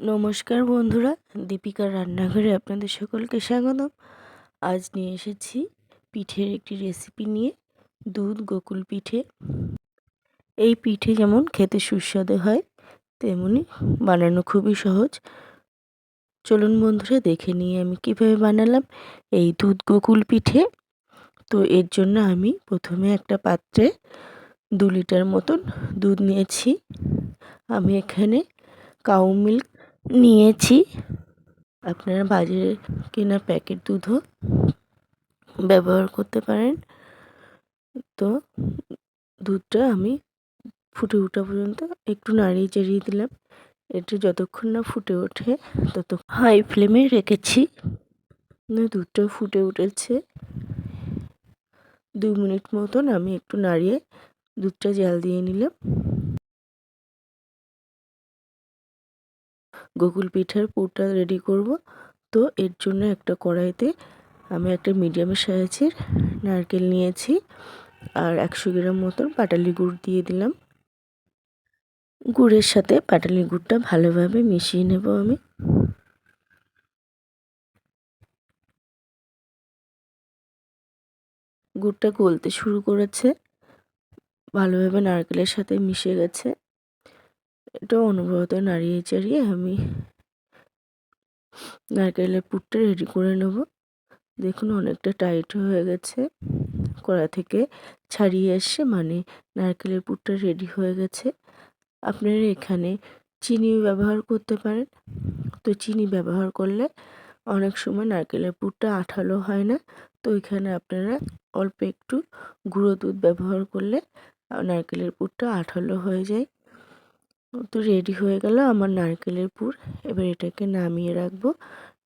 নমস্কার বন্ধুরা, দীপিকার রান্নাঘরে আপনাদের সকলকে স্বাগতম। আজ নিয়ে এসেছি পিঠের একটি রেসিপি নিয়ে, দুধ গোকুল পিঠে। এই পিঠে যেমন খেতে সুস্বাদু হয়, তেমনি বানানো খুবই সহজ। চলুন বন্ধুরা, দেখে নিয়ে আমি কীভাবে বানালাম এই দুধ গোকুল পিঠে। তো এর জন্য আমি প্রথমে একটা পাত্রে দু লিটার মতন দুধ নিয়েছি। আমি এখানে কাউ মিল্ক নিয়েছি। আপনারা বাজারে কেনা প্যাকেট দুধও ব্যবহার করতে পারেন। তো দুধটা আমি ফুটে ওঠা পর্যন্ত একটু নাড়িয়ে চাড়িয়ে দিলাম। একটু যতক্ষণ না ফুটে ওঠে তত হাই ফ্লেমে রেখেছি। দুধটা ফুটে উঠেছে। দু মিনিট মতন আমি একটু নাড়িয়ে দুধটা জাল দিয়ে নিলাম। গোকুল পিঠার পুরটা রেডি করব। তো এর জন্য একটা কড়াইতে আমি একটা মিডিয়াম সাইজের নারকেল নিয়েছি আর একশো গ্রাম মতন পাটালি গুড় দিয়ে দিলাম। গুড়ের সাথে পাটালি গুড়টা ভালোভাবে মিশিয়ে নেব আমি। গুড়টা গলতে শুরু করেছে, ভালোভাবে নারকেলের সাথে মিশে গেছে। এটা অনবরত নাড়িয়ে চাড়িয়ে আমি নারকেলের পুরটা রেডি করে নেব। দেখুন অনেকটা টাইট হয়ে গেছে। কড়া থেকে ছাড়িয়ে এসে মানে নারকেলের পুরটা রেডি হয়ে গেছে। আপনারা এখানে চিনি ব্যবহার করতে পারেন। তো চিনি ব্যবহার করলে অনেক সময় নারকেলের পুরটা আঠালো হয় না। তো এখানে আপনারা অল্প একটু গুঁড়ো দুধ ব্যবহার করলে নারকেলের পুরটা আঠালো হয়ে যায়। তো রেডি হয়ে গেল আমার নারকেলের পুর। এবার এটাকে নামিয়ে রাখব।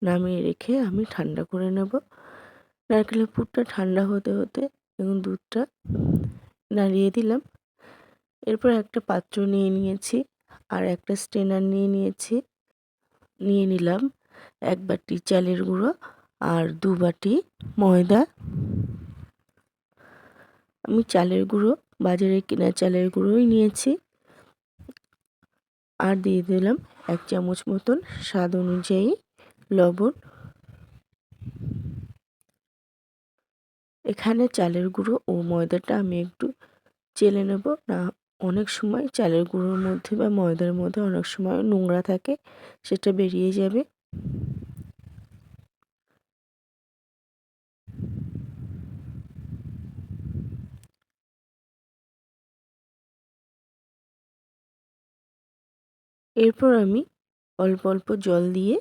নামিয়ে রেখে আমি ঠান্ডা করে নেব। নারকেলের পুরটা ঠান্ডা হতে হতে এবং দুধটা নাড়িয়ে দিলাম। এরপর একটা পাত্র নিয়ে নিয়েছি আর একটা স্টেনার নিয়ে নিয়েছি। নিয়ে নিলাম এক বাটি চালের গুঁড়ো আর দু বাটি ময়দা। আমি চালের গুঁড়ো, বাজারে কেনা চালের গুঁড়োই নিয়েছি। আর দিয়ে দিলাম এক চামচ মতন স্বাদ অনুযায়ী লবণ। এখানে চালের গুঁড়ো ও ময়দাটা আমি একটু চেলে নেব। না, অনেক সময় চালের গুঁড়োর মধ্যে বা ময়দার মধ্যে অনেক সময় নোংরা থাকে, সেটা বেরিয়ে যাবে। এরপর আমি অল্প অল্প জল দিয়ে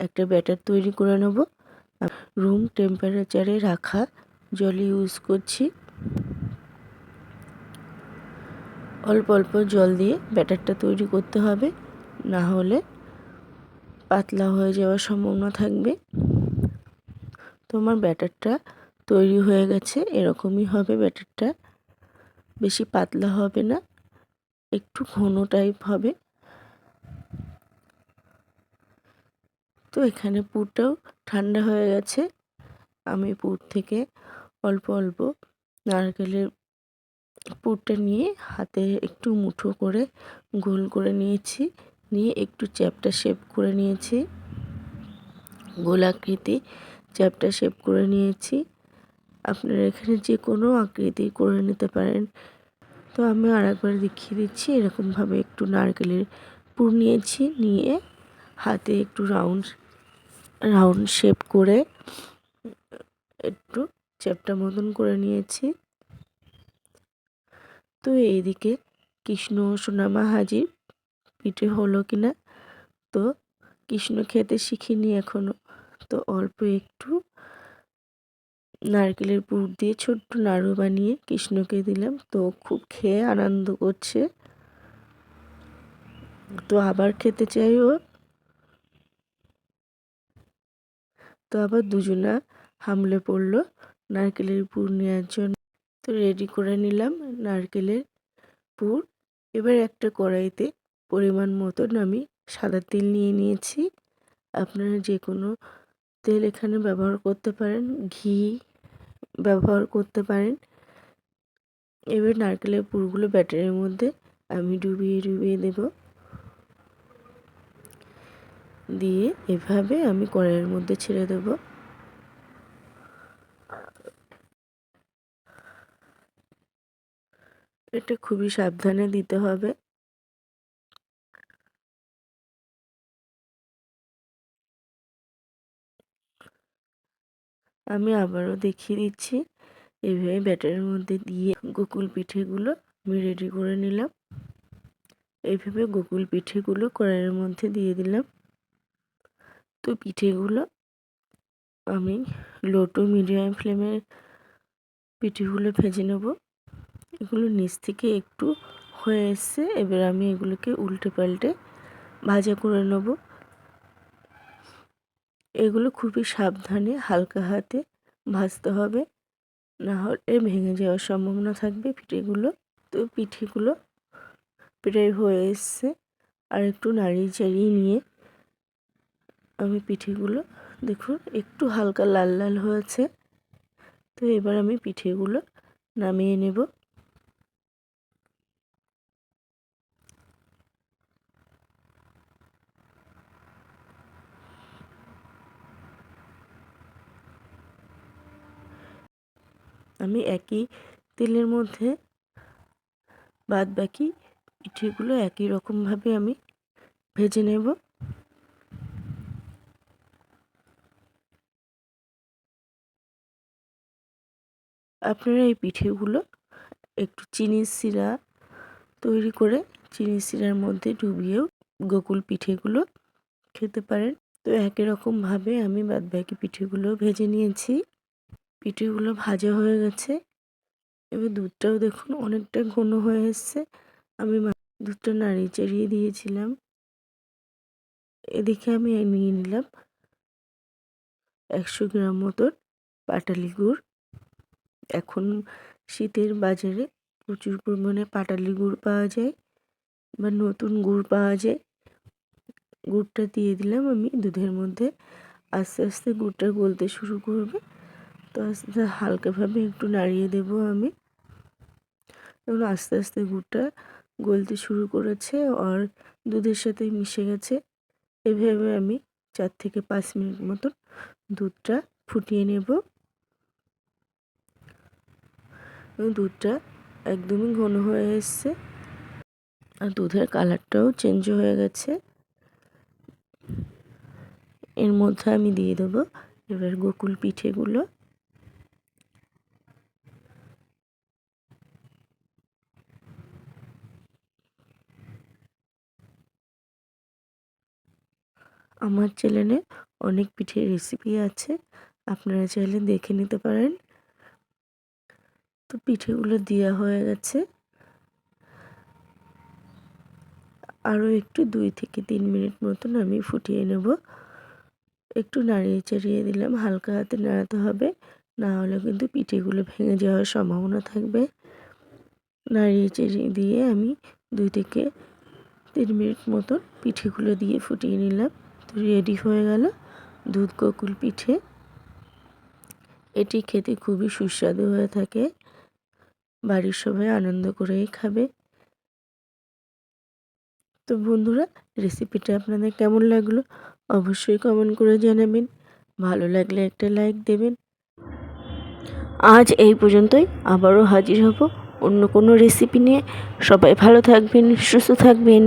একটা ব্যাটার তৈরি করে নেব। রুম টেম্পারেচারে রাখা জল ইউজ করছি। অল্প অল্প জল দিয়ে ব্যাটারটা তৈরি করতে হবে। না হলে পাতলা হয়ে যাওয়ার সম্ভাবনা থাকবে। তোমার ব্যাটারটা তৈরি হয়ে গেছে। এরকমই হবে ব্যাটারটা। বেশি পাতলা হবে না। একটু ঘন টাইপ হবে। তো এখানে পুরটাও ঠান্ডা হয়ে গেছে। আমি পুর থেকে অল্প অল্প নারকেলের পুরটা নিয়ে হাতে একটু মুঠো করে গোল করে নিয়েছি। নিয়ে একটু চ্যাপটা শেপ করে নিয়েছি। গোলাকৃতি চ্যাপটা শেপ করে নিয়েছি। আপনারা এখানে যে কোনো আকৃতি করে নিতে পারেন। তো আমি আর একবার দেখিয়ে দিচ্ছি, এরকমভাবে একটু নারকেলের পুর নিয়েছি। নিয়ে হাতে একটু রাউন্ড রাউন্ড শেপ করে একটু চ্যাপটা মতন করে নিয়েছি। তো এইদিকে কৃষ্ণ সোনামা হাজির, পিঠে হলো কিনা? তো কৃষ্ণ খেতে শিখিনি এখনও, তো অল্প একটু নারকেলের পুর দিয়ে ছোট্ট নাড়ু বানিয়ে কৃষ্ণকে দিলাম। তো খুব খেয়ে আনন্দ করছে। তো আবার খেতে চাই ও তো আবার দুজনা হামলে পড়ল নারকেলের পুর নেওয়ার জন্য। তো রেডি করে নিলাম নারকেলের পুর। এবার একটা কড়াইতে পরিমাণ মতন আমি সাদা তেল নিয়ে নিয়েছি। আপনারা যে কোনো তেল এখানে ব্যবহার করতে পারেন, ঘি ব্যবহার করতে পারেন। এবার নারকেলের পুরগুলো ব্যাটারের মধ্যে আমি ডুবিয়ে ডুবিয়ে দেব। দিয়ে এভাবে আমি কড়াইয়ের মধ্যে ছেড়ে দেব। এটা খুবই সাবধানে দিতে হবে। আমি আবারও দেখিয়ে দিচ্ছি। এইভাবে ব্যাটারের মধ্যে দিয়ে গোকুল পিঠেগুলো আমি রেডি করে নিলাম। এইভাবে গোকুল পিঠেগুলো কড়াইয়ের মধ্যে দিয়ে দিলাম। তো পিঠেগুলো আমি লো টু মিডিয়াম ফ্লেমে পিঠেগুলো ভেজে নেব। এগুলো নিচ থেকে একটু হয়ে এসছে, এবার আমি এগুলোকে উল্টে পাল্টে ভাজা করে নেব। এগুলো খুবই সাবধানে হালকা হাতে ভাজতে হবে, না হলে ভেঙে যাওয়ার সম্ভাবনা থাকবে পিঠেগুলো। তো পিঠেগুলো প্রায় হয়ে এসছে, আর একটু নাড়িয়ে চাড়িয়ে নিয়ে আমি পিঠেগুলো দেখুন, একটু হালকা লাল লাল হয়েছে। তো এবার আমি পিঠেগুলো নামিয়ে নেব। আমি একই তেলের মধ্যে বাদ বাকি পিঠেগুলো একই রকমভাবে আমি ভেজে নেব। আপনারা এই পিঠেগুলো একটু চিনির শিরা তৈরি করে চিনি শিরার মধ্যে ডুবিয়েও গোকুল পিঠেগুলো খেতে পারেন। তো একই রকমভাবে আমি বাদবাকি পিঠেগুলো ভেজে নিয়েছি। পিঠেগুলো ভাজা হয়ে গেছে। এবার দুধটাও দেখুন অনেকটা ঘন হয়ে এসছে। আমি দুধটা নাড়িয়ে চাড়িয়ে দিয়েছিলাম। এদিকে আমি নিয়ে নিলাম একশো গ্রাম মতন পাটালি গুড়। এখন শীতের বাজারে প্রচুর পরিমাণে পাটালি গুড় পাওয়া যায় বা নতুন গুড় পাওয়া যায়। গুড়টা দিয়ে দিলাম আমি দুধের মধ্যে। আস্তে আস্তে গুড়টা গলতে শুরু করবে। তো আস্তে হালকাভাবে একটু নাড়িয়ে দেব আমি। এবং আস্তে আস্তে গুড়টা গলতে শুরু করেছে আর দুধের সাথে মিশে গেছে। এভাবে আমি চার থেকে পাঁচ মিনিট মতন দুধটা ফুটিয়ে নেব। দুধটা একদমই ঘন হয়ে এসছে। আর দুধের কালারটাও চেঞ্জ হয়ে গেছে। এর মধ্যে আমি দিয়ে দেবো এবার গোকুল পিঠেগুলো। আমার চ্যানেলে অনেক পিঠের রেসিপি আছে, আপনারা চাইলে দেখে নিতে পারেন। তো পিঠেগুলো দেওয়া হয়ে গেছে। আরও একটু দুই থেকে তিন মিনিট মতন আমি ফুটিয়ে নেব। একটু নাড়িয়ে চাড়িয়ে দিলাম, হালকা হাতে নাড়াতে হবে। না হলে কিন্তু পিঠেগুলো ভেঙে যাওয়ার সম্ভাবনা থাকবে। নাড়িয়ে চাড়িয়ে দিয়ে আমি দুই থেকে তিন মিনিট মতন পিঠেগুলো দিয়ে ফুটিয়ে নিলাম। তো রেডি হয়ে গেল দুধ গোকুল পিঠে। এটি খেতে খুবই সুস্বাদু হয়ে থাকে। বাড়ির সবাই আনন্দ করেই খাবে। তো বন্ধুরা রেসিপিটা আপনাদের কেমন লাগল অবশ্যই কমেন্ট করে জানাবেন। ভালো লাগলে একটা লাইক দেবেন। আজ এই পর্যন্তই, আবারও হাজির হব অন্য কোনো রেসিপি নিয়ে। সবাই ভালো থাকবেন, সুস্থ থাকবেন।